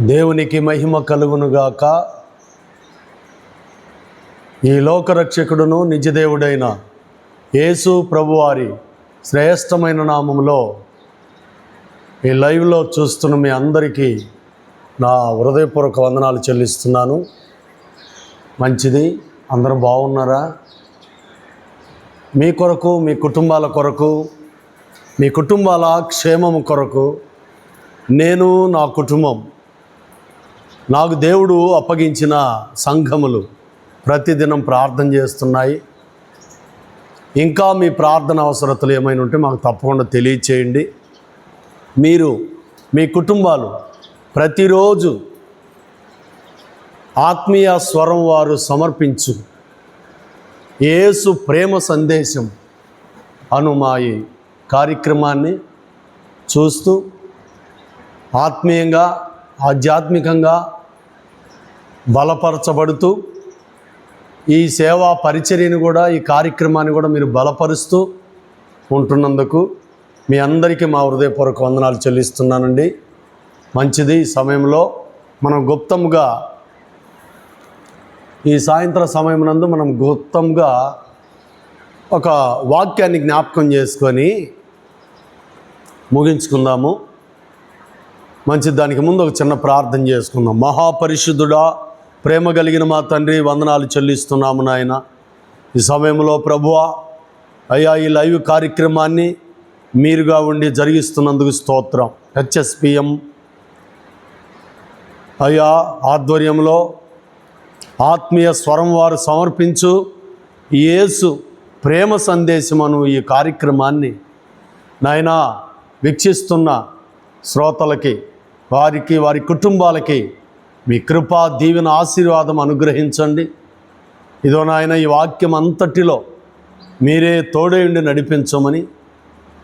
దేవునికి మహిమ కలుగునుగాక. ఈ లోకరక్షకుడును నిజదేవుడైన యేసు ప్రభువారి శ్రేష్టమైన నామంలో ఈ లైవ్లో చూస్తున్న మీ అందరికీ నా హృదయపూర్వక వందనాలు చెల్లిస్తున్నాను. మంచిది. అందరూ బాగున్నారా? మీ కొరకు మీ కుటుంబాల కొరకు మీ కుటుంబాల క్షేమం కొరకు నేను నా కుటుంబం నాకు దేవుడు అప్పగించిన సంఘములు ప్రతిదినం ప్రార్థన చేస్తున్నాయి. ఇంకా మీ ప్రార్థన అవసరతలు ఏమైనా ఉంటే మాకు తప్పకుండా తెలియచేయండి. మీరు మీ కుటుంబాలు ప్రతిరోజు ఆత్మీయ స్వరం వారు సమర్పించు. ఏసు ప్రేమ సందేశం అను మా ఈ కార్యక్రమాన్ని చూస్తూ ఆత్మీయంగా ఆధ్యాత్మికంగా బలపరచబడుతూ ఈ సేవా పరిచర్యను కూడా ఈ కార్యక్రమాన్ని కూడా మీరు బలపరుస్తూ ఉంటున్నందుకు మీ అందరికీ మా హృదయపూర్వక వందనాలు చెల్లిస్తున్నానండి. మంచిది ఈ సమయంలో. మనం గుప్తంగా ఈ సాయంత్ర సమయం నందు మనం గుప్తంగా ఒక వాక్యాన్ని జ్ఞాపకం చేసుకొని ముగించుకుందాము. మంచి దానికి ముందు ఒక చిన్న ప్రార్థన చేసుకుందాం. మహాపరిశుద్ధుడా ప్రేమ కలిగిన మా తండ్రి వందనాలు చెల్లిస్తున్నాము నాయన. ఈ సమయంలో ప్రభువా అయ్యా ఈ లైవ్ కార్యక్రమాన్ని మీరుగా ఉండి జరిగిస్తున్నందుకు స్తోత్రం. హెచ్ఎస్పిఎం. అయ్యా ఆధ్వర్యంలో ఆత్మీయ స్వరం వారు సమర్పించు యేసు ప్రేమ సందేశమను ఈ కార్యక్రమాన్ని నాయనా వీక్షిస్తున్న శ్రోతలకి వారికి వారి కుటుంబాలకి మీ కృపా దీవెన ఆశీర్వాదం అనుగ్రహించండి. ఇదో నాయన ఈ వాక్యం అంతటిలో మీరే తోడేయుండి నడిపించమని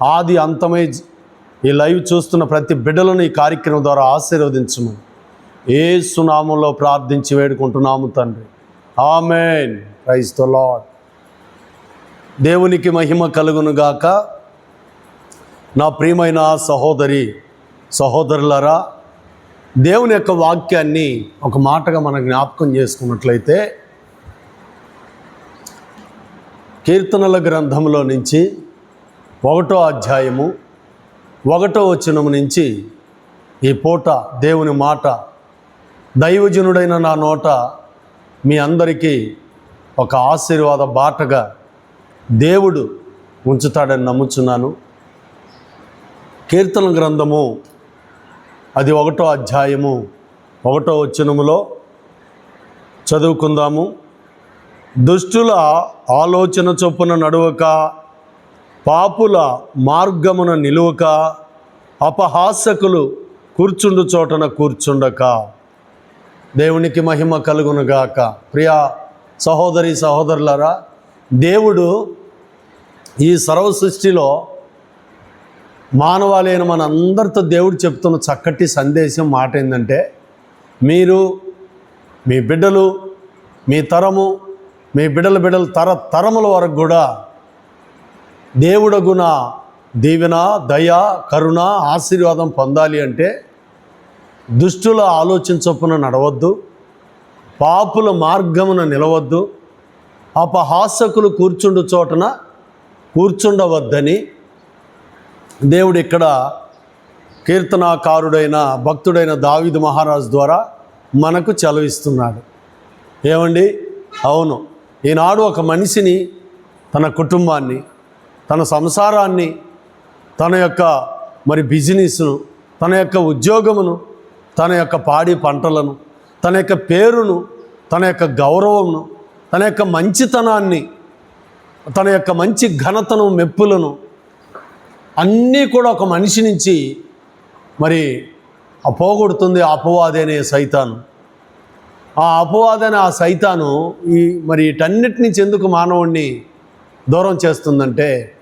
ఆది అంతమై ఈ లైవ్ చూస్తున్న ప్రతి బిడ్డలను ఈ కార్యక్రమం ద్వారా ఆశీర్వదించమని ఏ సునామంలో ప్రార్థించి వేడుకుంటున్నాము తండ్రి. ఆమెన్. ప్రైజ్ ద లాడ్ దేవునికి మహిమ కలుగును గాక నా ప్రియమైన సహోదరి సహోదరులరా దేవుని యొక్క వాక్యాన్ని ఒక మాటగా మనం జ్ఞాపకం చేసుకున్నట్లయితే కీర్తనల గ్రంథంలో నుంచి ఒకటో అధ్యాయము ఒకటో వచనము నుంచి ఈ పూట దేవుని మాట దైవజనుడైన నా నోట మీ అందరికీ ఒక ఆశీర్వాద బాటగా దేవుడు ఉంచుతాడని నమ్ముచున్నాను. కీర్తన గ్రంథము అది ఒకటో అధ్యాయము ఒకటో వచనములో చదువుకుందాము. దుష్టుల ఆలోచన చొప్పున నడువక పాపుల మార్గమున నిలువక అపహాసకులు కూర్చుండు చోటన కూర్చుండక. దేవునికి మహిమ కలుగునుగాక. ప్రియా సహోదరి సహోదరులారా దేవుడు ఈ సర్వ సృష్టిలో మానవాళైన మన అందరితో దేవుడు చెప్తున్న చక్కటి సందేశం మాట ఏంటంటే మీరు మీ బిడ్డలు మీ తరము మీ బిడ్డల బిడ్డల తర తరముల వరకు కూడా దేవుడగున దీవెన దయ కరుణ ఆశీర్వాదం పొందాలి అంటే దుష్టుల ఆలోచించొప్పున నడవద్దు పాపుల మార్గమున నిలవద్దు అపహాసకులు కూర్చుండు చోటన కూర్చుండవద్దని దేవుడు ఇక్కడ కీర్తనాకారుడైన భక్తుడైన దావిద్ మహారాజు ద్వారా మనకు చలవిస్తున్నాడు. ఏమండి? అవును. ఈనాడు ఒక మనిషిని తన కుటుంబాన్ని తన సంసారాన్ని తన యొక్క మరి బిజినెస్ను తన యొక్క ఉద్యోగమును తన యొక్క పాడి పంటలను తన యొక్క పేరును తన యొక్క గౌరవమును తన యొక్క మంచితనాన్ని తన యొక్క మంచి ఘనతను మెప్పులను అన్నీ కూడా ఒక మనిషి నుంచి మరి పోగొడుతుంది ఆ అపవాది అనే సైతాను. ఆ అపవాది ఆ సైతాను ఈ మరి వీటన్నిటి నుంచి ఎందుకు మానవుణ్ణి దూరం చేస్తుందంటే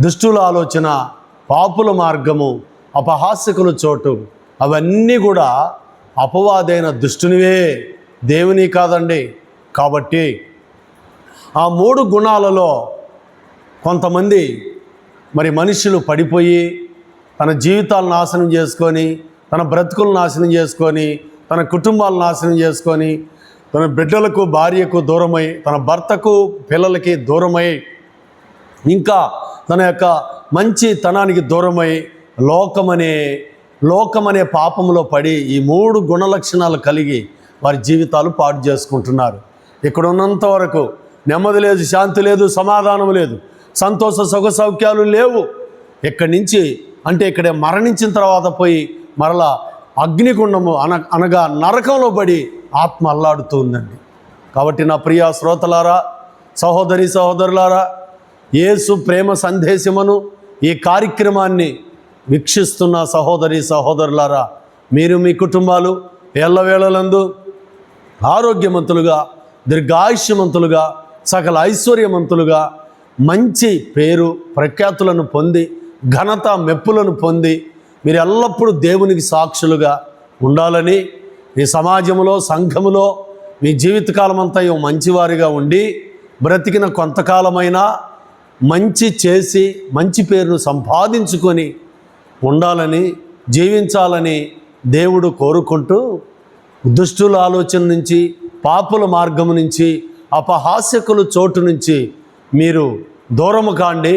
దుష్టుల ఆలోచన పాపుల మార్గము అపహాస్యకుల చోటు అవన్నీ కూడా అపవాదైన దుష్టునివే దేవుని కాదండి. కాబట్టి ఆ మూడు గుణాలలో కొంతమంది మరి మనుషులు పడిపోయి తన జీవితాలు నాశనం చేసుకొని తన బ్రతుకులు నాశనం చేసుకొని తన కుటుంబాలు నాశనం చేసుకొని తన బిడ్డలకు భార్యకు దూరమై తన భర్తకు పిల్లలకి దూరమై ఇంకా తన యొక్క మంచి తనానికి దూరమై లోకమనే లోకమనే పాపంలో పడి ఈ మూడు గుణలక్షణాలు కలిగి వారి జీవితాలు పాడు చేసుకుంటున్నారు. ఇక్కడ ఉన్నంత వరకు నెమ్మది లేదు శాంతి లేదు సమాధానం లేదు. సంతోష సుఖ సౌఖ్యాలు లేవు. ఇక్కడి నుంచి అంటే ఇక్కడే మరణించిన తర్వాత పోయి మరలా అగ్నిగుండము అన అనగా నరకంలో పడి ఆత్మ అల్లాడుతూ ఉందండి కాబట్టి నా ప్రియ శ్రోతలారా సహోదరి సహోదరులారా యేసు ప్రేమ సందేశమును ఈ కార్యక్రమాన్ని వీక్షిస్తున్న సహోదరి సహోదరులారా మీరు మీ కుటుంబాలు ఎల్లవేళలందు ఆరోగ్యవంతులుగా దీర్ఘాయుష్యమంతులుగా సకల ఐశ్వర్యవంతులుగా మంచి పేరు ప్రఖ్యాతులను పొంది ఘనత మెప్పులను పొంది మీరు ఎల్లప్పుడూ దేవునికి సాక్షులుగా ఉండాలని మీ సమాజంలో సంఘములో మీ జీవితకాలం అంతా మంచివారిగా ఉండి బ్రతికిన కొంతకాలమైనా మంచి చేసి మంచి పేరును సంపాదించుకొని ఉండాలని జీవించాలని దేవుడు కోరుకుంటూ దుష్టుల ఆలోచన నుంచి పాపుల మార్గం నుంచి అపహాస్యకుల చోటు నుంచి మీరు దూరము కాండి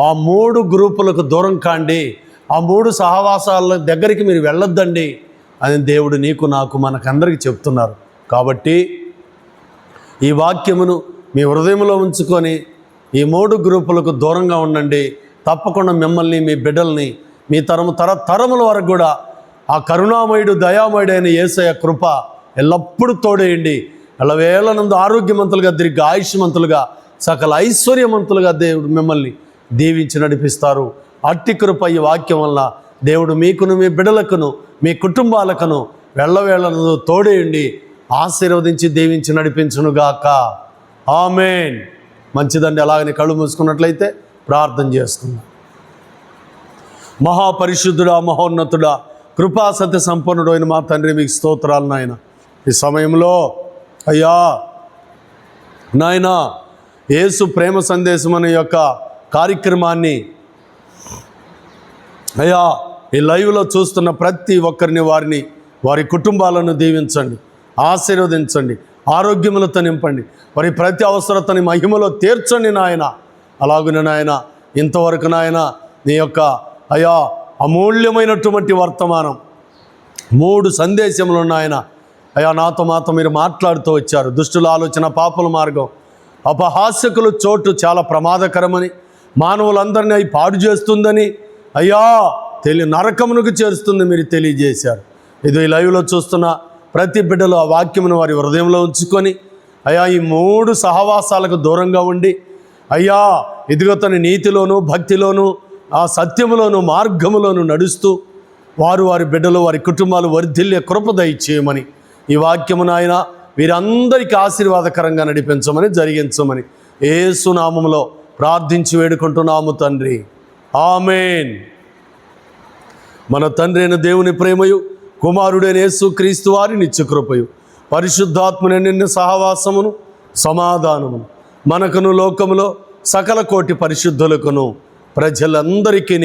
ఆ మూడు గ్రూపులకు దూరం కాండి ఆ మూడు సహవాసాల దగ్గరికి మీరు వెళ్ళొద్దండి అని దేవుడు నీకు నాకు మనకందరికీ చెప్తున్నారు. కాబట్టి ఈ వాక్యమును మీ హృదయంలో ఉంచుకొని ఈ మూడు గ్రూపులకు దూరంగా ఉండండి. తప్పకుండా మిమ్మల్ని మీ బిడ్డల్ని మీ తరము తర తరముల వరకు కూడా ఆ కరుణామయుడు దయామయుడు అయిన ఏసయ కృప ఎల్లప్పుడూ తోడేయండి. ఎల్లవేళనందు ఆరోగ్యవంతులుగా దీర్ఘ ఆయుష్మంతులుగా సకల ఐశ్వర్యవంతులుగా దేవుడు మిమ్మల్ని దీవించి నడిపిస్తారు. అట్టి కృప ఈ వాక్యం వల్ల దేవుడు మీకును మీ బిడలకును మీ కుటుంబాలకును వెళ్ళవేళను తోడేయండి ఆశీర్వదించి దీవించి నడిపించునుగాక. ఆమెన్. మంచిదండి. అలాగని కళ్ళు మూసుకున్నట్లయితే ప్రార్థన చేసుకుందాం మహాపరిశుద్ధుడా మహోన్నతుడా కృపా సత్య సంపన్నుడు అయిన మా తండ్రి మీకు స్తోత్రాలు నాయన. ఈ సమయంలో అయ్యా నాయనా యేసు ప్రేమ సందేశం అనే యొక్క కార్యక్రమాన్ని అయ్యా ఈ లైవ్లో చూస్తున్న ప్రతి ఒక్కరిని వారిని వారి కుటుంబాలను దీవించండి ఆశీర్వదించండి ఆరోగ్యములతో నింపండి. వారి ప్రతి అవసరతని మహిమలో తీర్చండి నాయన. అలాగున నాయన ఇంతవరకు నాయన నీ యొక్క అయా అమూల్యమైనటువంటి వర్తమానం మూడు సందేశములు నాయన. అయ్యా నాతో మాతో మీరు మాట్లాడుతూ వచ్చారు. దుష్టుల ఆలోచన పాపుల మార్గం అపహాస్యకుల చోటు చాలా ప్రమాదకరమని మానవులందరినీ అవి పాడు చేస్తుందని అయ్యా తెలి నరకమునకు చేరుస్తుంది మీరు తెలియజేశారు. ఇది ఈ లైవ్లో చూస్తున్న ప్రతి బిడ్డలు ఆ వాక్యమును వారి హృదయంలో ఉంచుకొని అయ్యా ఈ మూడు సహవాసాలకు దూరంగా ఉండి అయ్యా ఇదిగో తన నీతిలోను భక్తిలోను ఆ సత్యములోను మార్గములోను నడుస్తూ వారు వారి బిడ్డలు వారి కుటుంబాలు వర్ధిల్లే కృప దయచేయమని ఈ వాక్యమును ఆయన వీరందరికీ ఆశీర్వాదకరంగా నడిపించమని జరిగించమని ఏసునామంలో ప్రార్థించి వేడుకుంటున్నాము తండ్రి. ఆమెన్. మన తండ్రి అయిన దేవుని ప్రేమయు కుమారుడైన యేసు క్రీస్తు వారి నిత్యకృపయు పరిశుద్ధాత్మని నిన్న సహవాసమును సమాధానమును మనకును లోకములో సకల కోటి పరిశుద్ధులకును ప్రజలందరికీ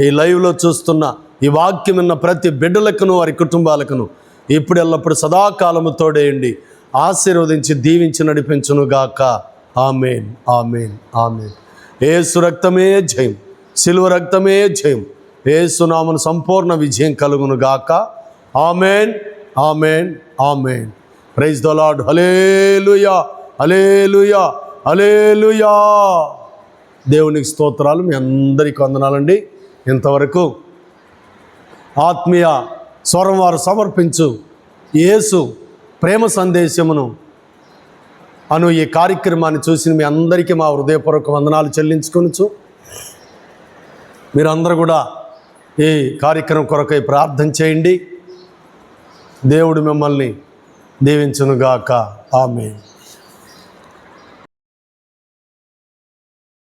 ఈ లైవ్లో చూస్తున్న ఈ వాక్యం విన్న ప్రతి బిడ్డలకును వారి కుటుంబాలకును ఇప్పుడు ఎల్లప్పుడు సదాకాలము తోడేయండి. ఆశీర్వదించి దీవించి నడిపించునుగాక. Amen amen amen. ఏసు రక్తమే జయం సిలువ రక్తమే జయం. ఏసునామను సంపూర్ణ విజయం కలుగును గాక amen amen amen. Praise the lord hallelujah hallelujah hallelujah దేవునికి స్తోత్రాలు మీ అందరికీ వందనాలండి. ఇంతవరకు ఆత్మీయ స్వరం వారు సమర్పించు. యేసు ప్రేమ సందేశమును అను ఈ కార్యక్రమాన్ని చూసి మీ అందరికీ మా హృదయపూర్వక వందనాలు చెల్లించుకొనుచు. మీరందరూ కూడా ఈ కార్యక్రమం కొరకై ప్రార్థన చేయండి. దేవుడు మిమ్మల్ని దీవించునుగాక. ఆమె